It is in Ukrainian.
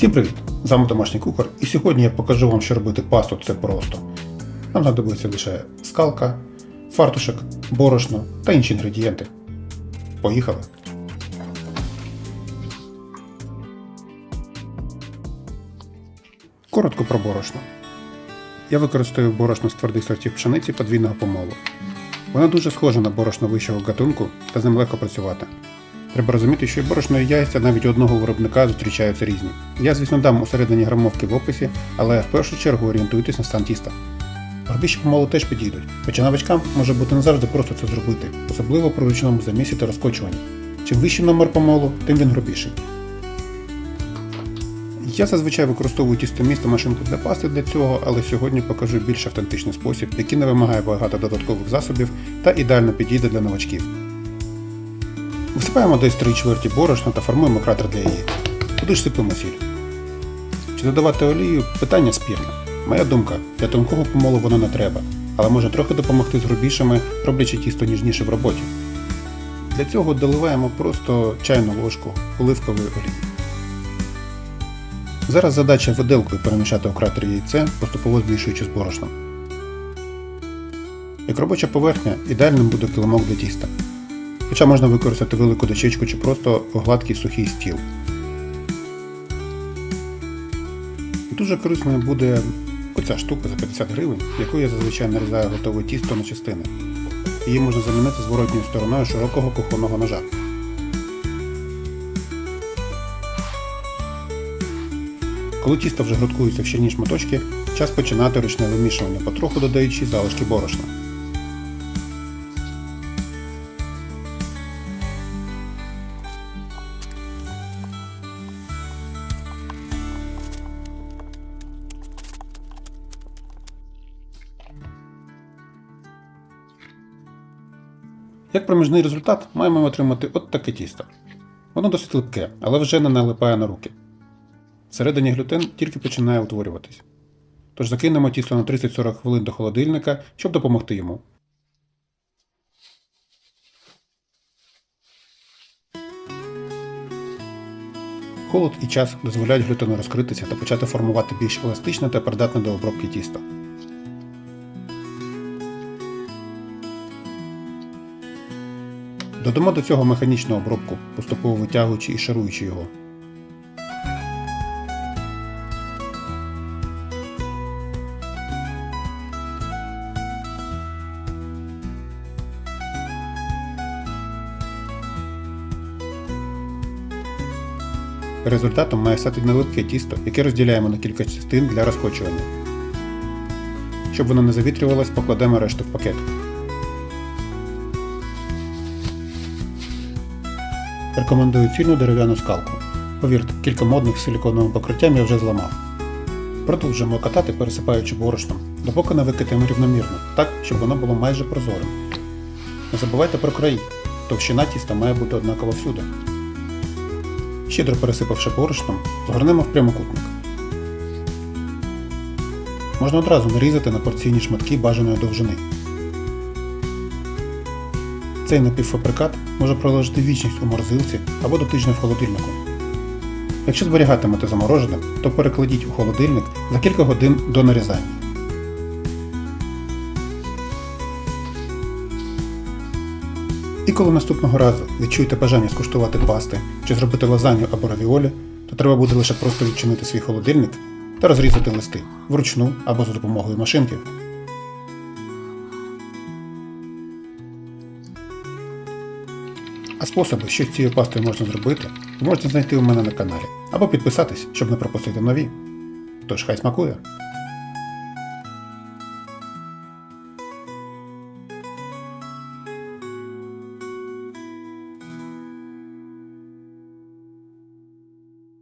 Всім привіт! З вами домашній кухар, і сьогодні я покажу вам, що робити пасту це просто. Нам знадобиться лише скалка, фартушок, борошно та інші інгредієнти. Поїхали! Коротко про борошно. Я використовую борошно з твердих сортів пшениці подвійного помолу. Воно дуже схоже на борошно вищого гатунку та з ним легко працювати. Треба розуміти, що і борошно і яйця навіть одного виробника зустрічаються різні. Я, звісно, дам усередині грамовки в описі, але в першу чергу орієнтуйтесь на стан тіста. Горбіші помолу теж підійдуть, хоча новачкам може бути не завжди просто це зробити, особливо при ручному замісі та розкочуванні. Чим вищий номер помолу, тим він грубіший. Я зазвичай використовую тістоміст та машинку для пасти для цього, але сьогодні покажу більш автентичний спосіб, який не вимагає багато додаткових засобів та ідеально підійде для новачків. Висипаємо десь 3 чверті борошна та формуємо кратер для яєць. Туди ж сипемо сіль. Чи додавати олію питання спірне. Моя думка, для тонкого помолу воно не треба, але може трохи допомогти з грубішими, роблячи тісто ніжніше в роботі. Для цього доливаємо просто чайну ложку оливкової олії. Зараз задача виделкою перемішати у кратері яйце, поступово змішуючи з борошном. Як робоча поверхня, ідеальним буде килимок для тіста. Хоча можна використати велику дощечку чи просто гладкий сухий стіл. Дуже корисною буде оця штука за 50 гривень, якою я зазвичай нарізаю готове тісто на частини. Її можна замінити зворотньою стороною широкого кухонного ножа. Коли тісто вже грудкується в щільні шматочки, час починати ручне вимішування, потроху додаючи залишки борошна. Як проміжний результат маємо отримати от таке тісто. Воно досить липке, але вже не налипає на руки. Всередині глютен тільки починає утворюватись. Тож закинемо тісто на 30-40 хвилин до холодильника, щоб допомогти йому. Холод і час дозволяють глютену розкритися та почати формувати більш еластичне та придатне до обробки тісто. Додамо до цього механічну обробку, поступово витягуючи і шаруючи його. Результатом має стати нелипке тісто, яке розділяємо на кілька частин для розкочування. Щоб воно не завітрювалось, покладемо решту в пакет. Рекомендую цільну дерев'яну скалку. Повірте, кілька модних з силіконовим покриттям я вже зламав. Продовжуємо катати, пересипаючи борошном, допоки не викатаємо рівномірно, так, щоб воно було майже прозорим. Не забувайте про краї. Товщина тіста має бути однакова всюди. Щедро пересипавши борошном, згорнемо в прямокутник. Можна одразу нарізати на порційні шматки бажаної довжини. Цей напівфабрикат може пролежати вічність у морозилці або до тижня в холодильнику. Якщо зберігатимете замороженим, то перекладіть у холодильник за кілька годин до нарізання. І коли наступного разу відчуєте бажання скуштувати пасти чи зробити лазанью або равіолі, то треба буде лише просто відчинити свій холодильник та розрізати листи вручну або за допомогою машинки. А способи, що з цією пастою можна зробити, можете знайти у мене на каналі або підписатись, щоб не пропустити нові. Тож хай смакує!